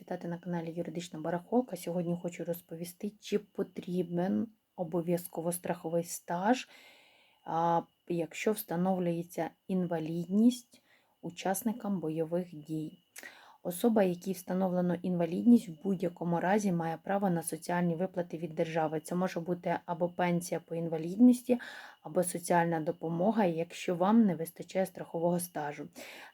Вітати на каналі Юридична Барахолка. Сьогодні хочу розповісти, чи потрібен обов'язково страховий стаж, якщо встановлюється інвалідність учасникам бойових дій. Особа, якій встановлено інвалідність, в будь-якому разі має право на соціальні виплати від держави. Це може бути або пенсія по інвалідності, або соціальна допомога, якщо вам не вистачає страхового стажу.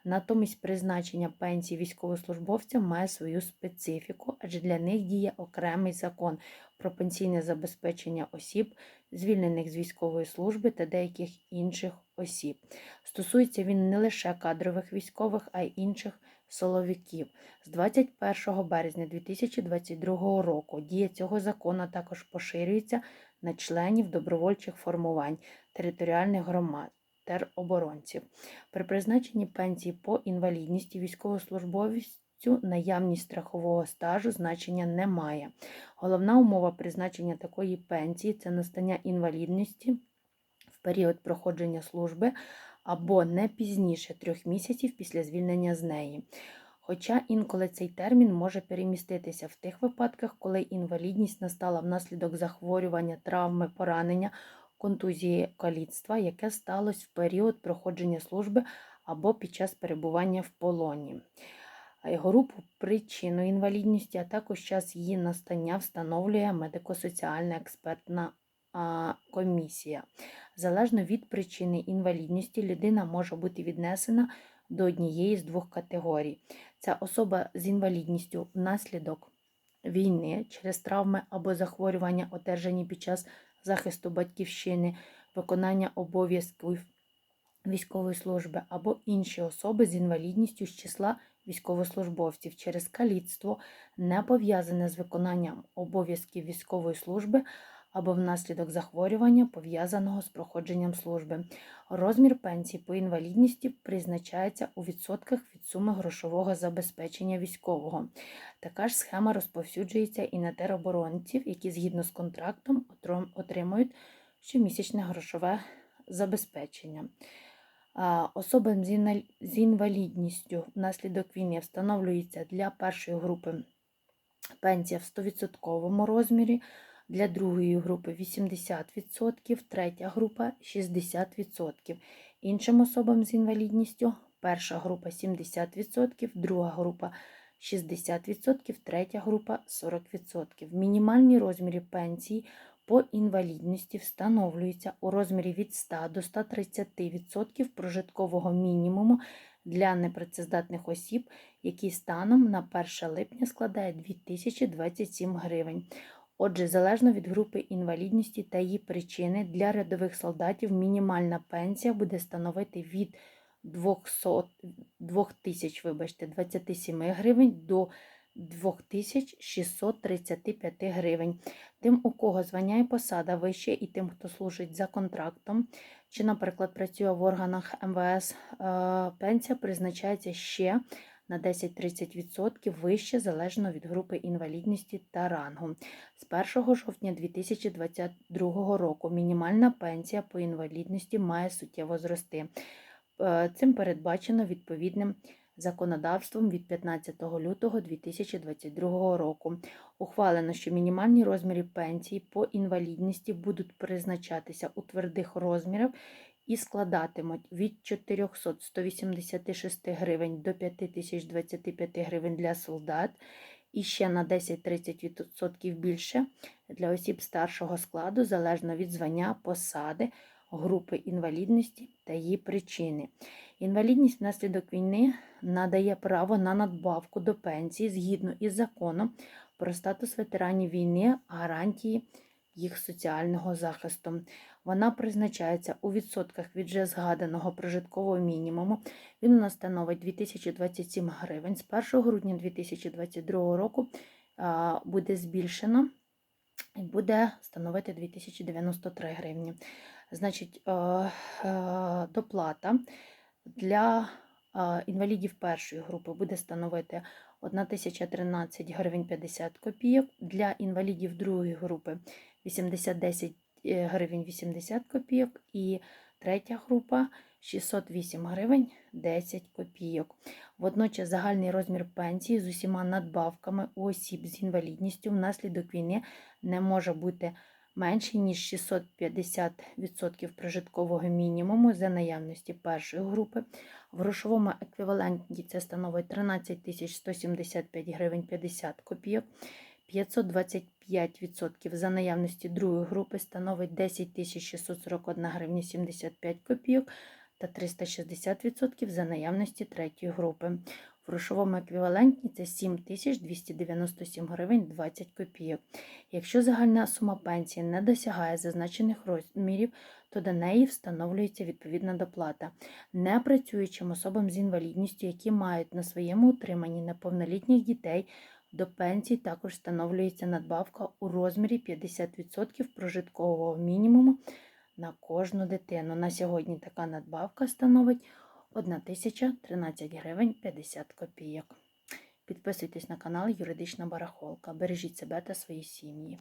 Натомість призначення пенсії військовослужбовцям має свою специфіку, адже для них діє окремий закон про пенсійне забезпечення осіб, звільнених з військової служби та деяких інших осіб. Стосується він не лише кадрових військових, а й інших соловиків. З 21 березня 2022 року дія цього закону також поширюється на членів добровольчих формувань територіальних громад тероборонців. При призначенні пенсії по інвалідності військовослужбовцю наявність страхового стажу значення не має. Головна умова призначення такої пенсії це настання інвалідності в період проходження служби або не пізніше трьох місяців після звільнення з неї. Хоча інколи цей термін може переміститися в тих випадках, коли інвалідність настала внаслідок захворювання, травми, поранення, контузії каліцтва, яке сталося в період проходження служби або під час перебування в полоні. Групу причину інвалідності, а також час її настання встановлює медико-соціальна експертна комісія. Залежно від причини інвалідності, людина може бути віднесена до однієї з двох категорій. Це особа з інвалідністю внаслідок війни через травми або захворювання, одержані під час захисту батьківщини, виконання обов'язків військової служби або інші особи з інвалідністю з числа військовослужбовців через каліцтво, не пов'язане з виконанням обов'язків військової служби або внаслідок захворювання, пов'язаного з проходженням служби. Розмір пенсії по інвалідності призначається у відсотках від суми грошового забезпечення військового. Така ж схема розповсюджується і на тероборонців, які згідно з контрактом отримують щомісячне грошове забезпечення. Особам з інвалідністю внаслідок війни встановлюється для першої групи пенсія в 100% розмірі, для другої групи 80%, третя група 60%. Іншим особам з інвалідністю перша група 70%, друга група 60%, третя група 40%. Мінімальні розміри пенсії по інвалідності встановлюються у розмірі від 100 до 130% прожиткового мінімуму для непрацездатних осіб, який станом на 1 липня складає 2027 гривень. Отже, залежно від групи інвалідності та її причини, для рядових солдатів мінімальна пенсія буде становити від 200, 2000, вибачте, 27 гривень до 2635 гривень. Тим, у кого звання і посада вище, і тим, хто служить за контрактом, чи, наприклад, працює в органах МВС, е, пенсія призначається ще на 10-30% вище залежно від групи інвалідності та рангу. З 1 жовтня 2022 року мінімальна пенсія по інвалідності має суттєво зрости. Е, цим передбачено відповідним законодавством від 15 лютого 2022 року. Ухвалено, що мінімальні розміри пенсії по інвалідності будуть призначатися у твердих розмірах і складатимуть від 400-186 гривень до 5025 гривень для солдат і ще на 10-30% більше для осіб старшого складу, залежно від звання, посади, групи інвалідності та її причини. Інвалідність внаслідок війни надає право на надбавку до пенсії згідно із законом про статус ветеранів війни, гарантії їх соціального захисту. Вона призначається у відсотках від вже згаданого прожиткового мінімуму. Він у нас становить 2027 гривень. З 1 грудня 2022 року буде збільшено і буде становити 2093 гривні. Значить, е, е, доплата для інвалідів першої групи буде становити 1013 гривень 50 копійок, для інвалідів другої групи 8010 е, гривень 80 копійок і Третя група 608 гривень 10 копійок. Водночас загальний розмір пенсії з усіма надбавками у осіб з інвалідністю внаслідок війни не може бути менший, ніж 650% прожиткового мінімуму за наявності першої групи. В грошовому еквіваленті це становить 13 175 гривень 50 копійок. 525% за наявності другої групи становить 10 641 гривня 75 копійок та 360% за наявності третьої групи. В грошовому еквіваленті це 7 297 гривень 20 копійок. Якщо загальна сума пенсії не досягає зазначених розмірів, то до неї встановлюється відповідна доплата. Непрацюючим особам з інвалідністю, які мають на своєму утриманні неповнолітніх дітей, до пенсії також встановлюється надбавка у розмірі 50% прожиткового мінімуму на кожну дитину. На сьогодні така надбавка становить 1013 гривень 50 копійок. Підписуйтесь на канал Юридична Барахолка. Бережіть себе та свої сім'ї.